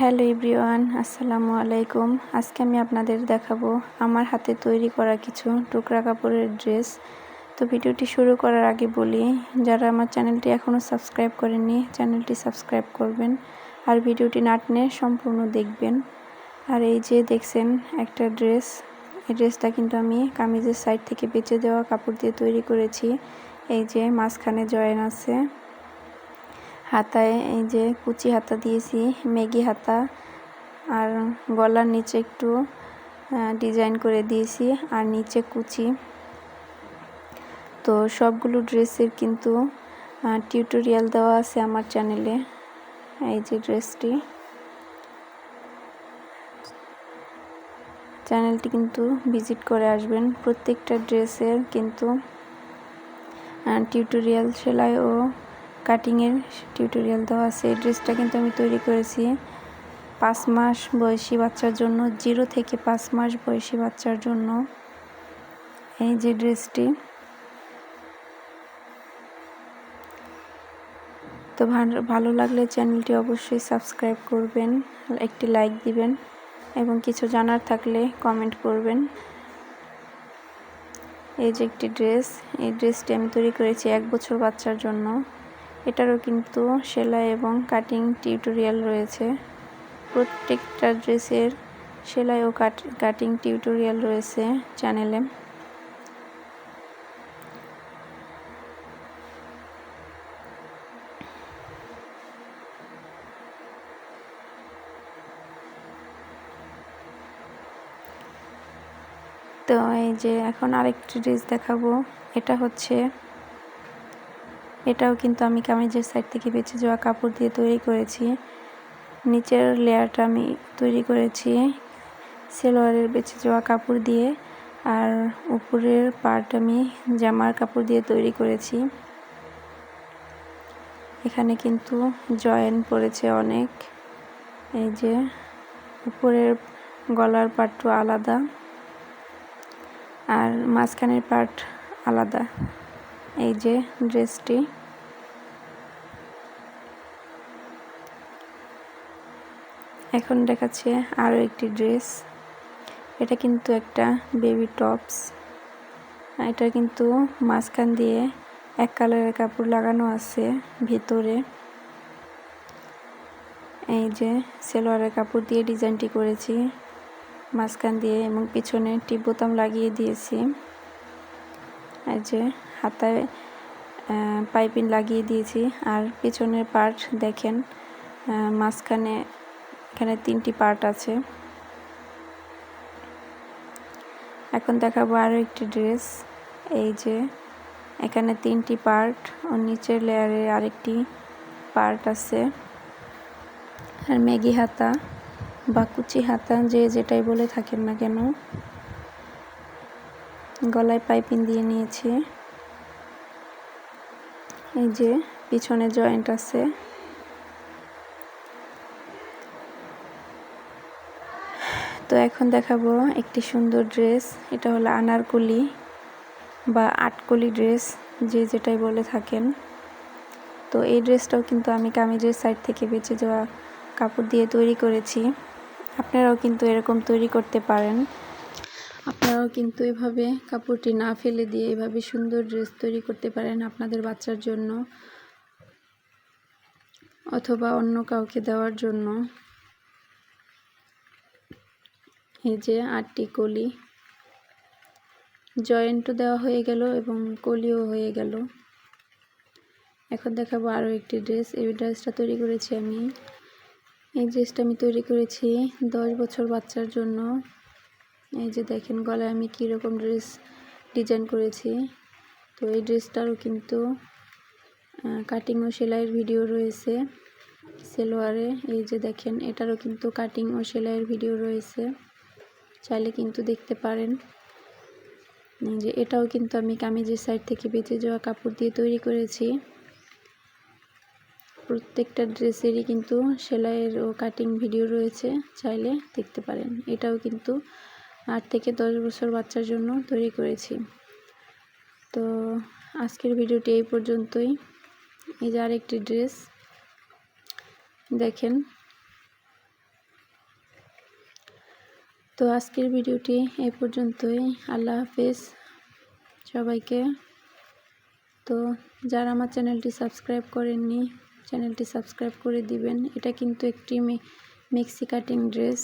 Hello everyone, আসসালামু আলাইকুম। আজকে আমি আপনাদের দেখাবো আমার হাতে তৈরি করা কিছু টুকরা কাপড়ের ড্রেস। তো ভিডিওটি শুরু করার আগে বলি, যারা আমার চ্যানেলটি এখনও সাবস্ক্রাইব করেননি, চ্যানেলটি সাবস্ক্রাইব করবেন আর ভিডিওটি নাটনে সম্পূর্ণ দেখবেন। আর এই যে দেখছেন একটা ড্রেস, এই ড্রেসটা কিন্তু আমি কামিজের সাইড থেকে বেঁচে দেওয়া কাপড় দিয়ে তৈরি করেছি। এই যে মাঝখানে জয়েন আছে। হাতায় এই যে কুচি হাতা দিয়েছি মেগি হাতা আর গলার নিচে একটু ডিজাইন করে দিয়েছি আর নিচে কুচি। তো সবগুলো ড্রেসের কিন্তু টিউটোরিয়াল দেওয়া আছে আমার চ্যানেলে, এই যে ড্রেসটি। চ্যানেলটি কিন্তু ভিজিট করে আসবেন, প্রত্যেকটা ড্রেসের কিন্তু টিউটোরিয়াল সেলাই ও কাটিংয়ের টিউটোরিয়াল দেওয়া আছে। এই ড্রেসটা কিন্তু আমি তৈরি করেছি পাঁচ মাস বয়সী বাচ্চার জন্য জিরো থেকে পাঁচ মাস বয়সী বাচ্চার জন্য। এই যে ড্রেসটি তো ভালো লাগলে চ্যানেলটি অবশ্যই সাবস্ক্রাইব করবেন, একটি লাইক দিবেন এবং কিছু জানার থাকলে কমেন্ট করবেন। এই যে একটি ড্রেস এই ড্রেসটি আমি তৈরি করেছি এক বছর বাচ্চার জন্য। এটারও কিন্তু সেলাই এবং কাটিং টিউটোরিয়াল রয়েছে। প্রত্যেকটা ড্রেসের সেলাই ও কাটিং টিউটোরিয়াল রয়েছে চ্যানেলে তো এই যে এখন আরেকটি ড্রেস দেখাবো। এটা হচ্ছে এটাও কিন্তু আমি কামিজের সাইড থেকে বেঁচে যাওয়া কাপড় দিয়ে তৈরি করেছি। নিচের লেয়ারটা আমি তৈরি করেছি সেলোয়ারের বেঁচে যাওয়া কাপড় দিয়ে। আর উপরের পার্ট আমি জামার কাপড় দিয়ে তৈরি করেছি। এখানে কিন্তু জয়েন পড়েছে অনেক। এই যে উপরের গলার পার্টটা আলাদা। আর মাঝখানের পার্ট আলাদা। এই যে ড্রেসটি এখন দেখাচ্ছে আরও একটি ড্রেস। এটা কিন্তু একটা বেবি টপস। এটা কিন্তু মাঝখান দিয়ে এক কালারের কাপড় লাগানো আছে ভিতরে। এই যে সেলোয়ারের কাপড় দিয়ে ডিজাইনটি করেছি। মাঝখান দিয়ে এবং পিছনে টিপ বোতাম লাগিয়ে দিয়েছি। এই যে হাতায় পাইপিং লাগিয়ে দিয়েছি। আর পিছনের পার্ট দেখেন মাঝখানে এখানে তিনটি পার্ট আছে। এখন দেখাবো আরও একটি ড্রেস। এই যে, এখানে তিনটি পার্ট, ও নিচের লেয়ারে আরেকটি পার্ট আছে। আর ম্যাগি হাতা বা কুচি হাতা, যে যেটাই বলে থাকেন না কেন। গলায় পাইপিং দিয়ে নিয়েছি। এই যে, পিছনে জয়েন্ট আছে। তো এখন দেখাবো একটি সুন্দর ড্রেস। এটা হলো আনারকলি বা আটকলি ড্রেস, যে যেটাই বলে থাকেন। তো এই ড্রেসটাও কিন্তু আমি কামিজের সাইড থেকে বেঁচে যাওয়া কাপড় দিয়ে তৈরি করেছি। আপনারাও কিন্তু এরকম তৈরি করতে পারেন। আপনারাও কিন্তু এভাবে কাপড়টি না ফেলে দিয়ে এভাবে সুন্দর ড্রেস তৈরি করতে পারেন আপনাদের বাচ্চার জন্য অথবা অন্য কাউকে দেওয়ার জন্য। যে আটটি কলি। জয়েন্টও দেওয়া হয়ে গেল এবং কলিও হয়ে গেল। এখন দেখাবো আরও একটি ড্রেস। এই ড্রেসটা তৈরি করেছি আমি। এই ড্রেসটা আমি তৈরি করেছি দশ বছর বাচ্চার জন্য। এই যে দেখেন গলায় আমি কীরকম ড্রেস ডিজাইন করেছি। তো এই ড্রেসটারও কিন্তু কাটিং ও সেলাইয়ের ভিডিও রয়েছে সেলোয়ারে। এই যে দেখেন, এটারও কিন্তু কাটিং ও সেলাইয়ের ভিডিও রয়েছে। চাইলে কিন্তু দেখতে পারেন। যে এটাও কিন্তু আমি কামিজের সাইড থেকে বেঁচে যাওয়া কাপড় দিয়ে তৈরি করেছি। প্রত্যেকটা ড্রেসেরই কিন্তু সেলাইয়ের ও কাটিং ভিডিও রয়েছে, চাইলে দেখতে পারেন। এটাও কিন্তু আট থেকে দশ বছর বাচ্চার জন্য তৈরি করেছি। তো আজকের ভিডিওটি এই পর্যন্তই। এই যে আরেকটি ড্রেস, দেখেন তো আজকের ভিডিওটি এ পর্যন্তই। আল্লাহ হাফেজ সবাইকে। তো যারা আমার চ্যানেলটি সাবস্ক্রাইব করেননি, চ্যানেলটি সাবস্ক্রাইব করে দিবেন। এটা কিন্তু একটি মেক্সি কাটিং ড্রেস।